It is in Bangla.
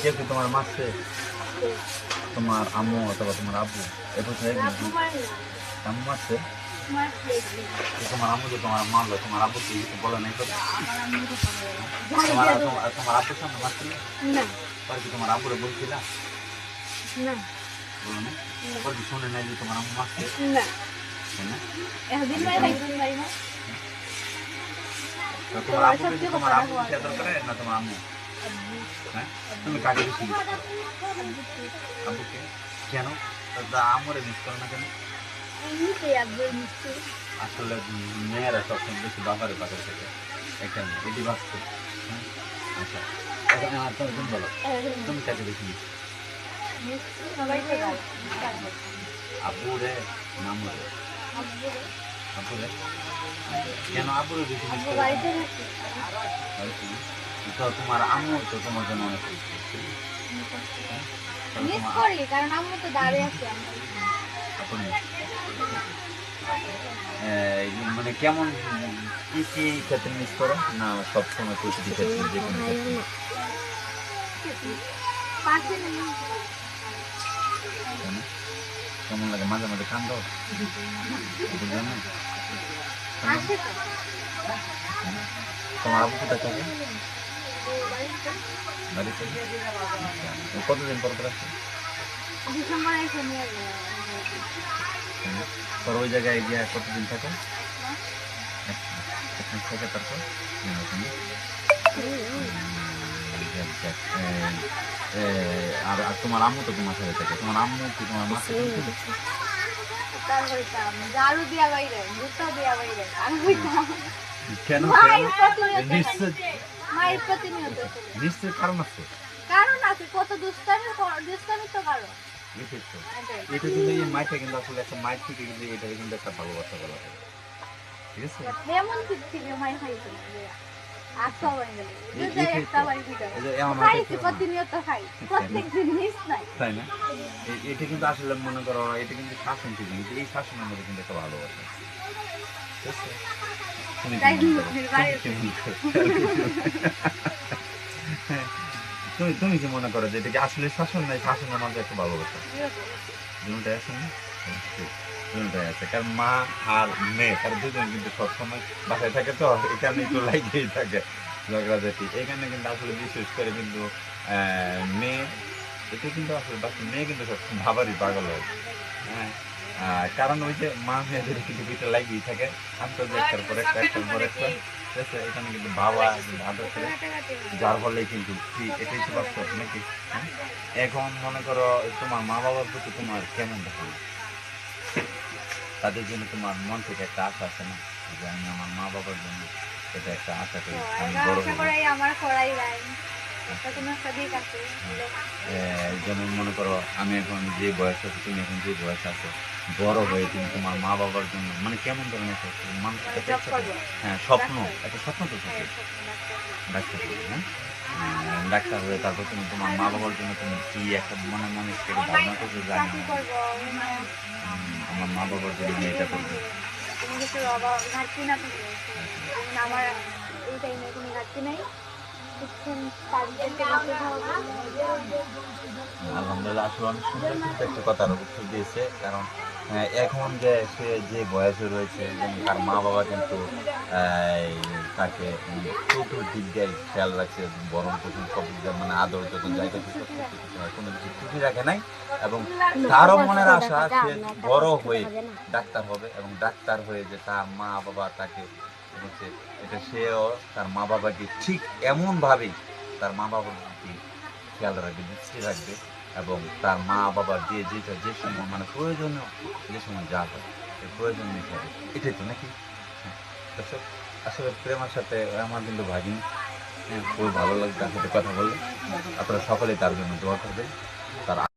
কে কি তোমার মারছে তোমার আম্মু অথবা তোমার আব্বু? এ বছর একদিন আম্মু তো তোমার আম্মু যে তোমার মারলো তোমার আব্বু কি কিছু বলে নাই তো? তোমার তোমার- তোমার আব্বুর সামনে মারছিল পরে কি তোমার আব্বুরে বলছিল? বলো না। পরে কি শুনে নাই যে তোমার আম্মু মারছে না। তো তোমার আব্বু বেশি তোমার আব্বু বেশি আদর করে না তোমার আম্মু? হ্যাঁ তুমি কাকে বেশি মিস করো আব্বুকে কেন? তা আম্মুরে মিস করো না কেন? আসলে মেয়েরা সবসময় বেশি বাবারে পাশে থাকে। এখানে এটি বাস্তব হ্যাঁ? আচ্ছা। এখন আর তুমি বলো। তুমি কাকে বেশি মিস আব্বু রে না আম্মু রে কেন আব্বু রে বেশি মিস করো তো তোমার আম্মু তো তোমার জন্য অনেক? মিস করি কারণ আমি তো দাঁড়িয়ে আছি। মানে কেমন কি কি ক্ষেত্রে মিস করো? না সবসময় প্রতিটি ক্ষেত্রে যে কোনো? কেমন লাগে? মাঝে মাঝে কান্দ তোমার আবু কোথায় থাকে? বাড়িতে? কতদিন পর পর আসে ডিসেম্বরে এসে নিয়ে তাই না? পর ওই জায়গায় গিয়ে কতদিন থাকে এক থেকে তারপর? আর আর তোমার আম্মু তো তোমার সাথে থাকে। তোমার আম্মু কি তোমার মা কেন? কেন? মায়ের প্রতিনিয়ত। নিশ্চয় কারণ আছে। কারণ আছে কত দুষ্টামি দুষ্টামি তো কারণ। এটা কিন্তু এই মাইটা কিন্তু আসলে একটা মাইট থেকে কিন্তু এটা কিন্তু একটা ভালোবাসা বলা হয়। ঠিক আছে? এমন থেকে মাই এটা কিন্তু আসলে মনে করো এটা কিন্তু শাসন ঠিক এই শাসনের মধ্যে কিন্তু একটা ভালোবাসা ঠিক আছে? তুমি? তুমি কি মনে করো? যে এটা কি আসলে শাসন নাই শাসনের মধ্যে একটা ভালোবাসা দুটাই আছে না দুটাই আছে কারণ মা আর মেয়ে তার দুজন কিন্তু সবসময় বাসায় থাকে তো, এখানে একটু লাগিয়েই থাকে ঝগড়াঝাটি এখানে কিন্তু আসলে বিশেষ করে কিন্তু মেয়ে এটা কিন্তু আসলে বাস- মেয়ে কিন্তু সবসময় ভাবারই পাগল হয় কারণ ওই যে মা মেয়েদের কিন্তু দুইটা লাগিয়েই থাকে। আন্তর্জাতিক একটার পর একটা একটার পর একটা এখানে কিন্তু বাবা আদর করে যার ফলে কিন্তু এটাই তো বাস্তব নাকি? হ্যাঁ? এখন মনে করো তোমার মা বাবার প্রতি তোমার কেমন দেখো তাদের জন্য তোমার মন থেকে একটা আশা আছে না? যে আমি আমার মা বাবার জন্য এটা একটা আশা করি আমি বড় আমার করাই যেমন মনে করো আমি এখন যে বয়স আছে তুমি এখন যে বয়স আছে বড় হয়ে তুমি তোমার মা বাবার জন্য মানে কেমন ধরনের হ্যাঁ স্বপ্ন একটা স্বপ্ন তো থাকে হ্যাঁ। ডাক্তার হ্যাঁ ডাক্তার হয়ে তারপর তুমি তোমার মা বাবার জন্য তুমি কি একটা মনে মনে থেকে ধারণা করছ চাকরি আমার- মা বাবার জন্য আমি এটা করব আমার এই টাইমে কোনো ঘাটতি নাই আলহামদুলিল্লাহ, আসলে অনেক সুন্দর কিন্তু একটা কথার উত্তর দিয়েছে, কারণ এখন যে সে যে বয়সে রয়েছে তার মা বাবা কিন্তু তাকে চতুর্দিক দিয়ে খেয়াল রাখছে বরং পোষণ সব মানে আদর যত জায়গা কোনো কিছু ত্রুটি রাখে নাই, এবং তারও মনের আশা, সে বড় হয়ে ডাক্তার হবে, এবং ডাক্তার হয়ে যে তার মা বাবা তাকে হচ্ছে এটা সেও তার মা বাবাকে ঠিক এমনভাবেই তার মা প্রতি খেয়াল রাখবে, দৃষ্টি রাখবে এবং তার মা বাবার যে যেটা যে সময় মানে প্রয়োজনীয় যে সময় যা হয় এই প্রয়োজন হিসাবে এটাই তো নাকি হ্যাঁ। আসলে প্রেমার সাথে আমার কিন্তু ভাগিনী হ্যাঁ খুবই ভালো লাগছে তার সাথে কথা বললে আপনারা সকলেই তার জন্য দোয়া করবেন, তার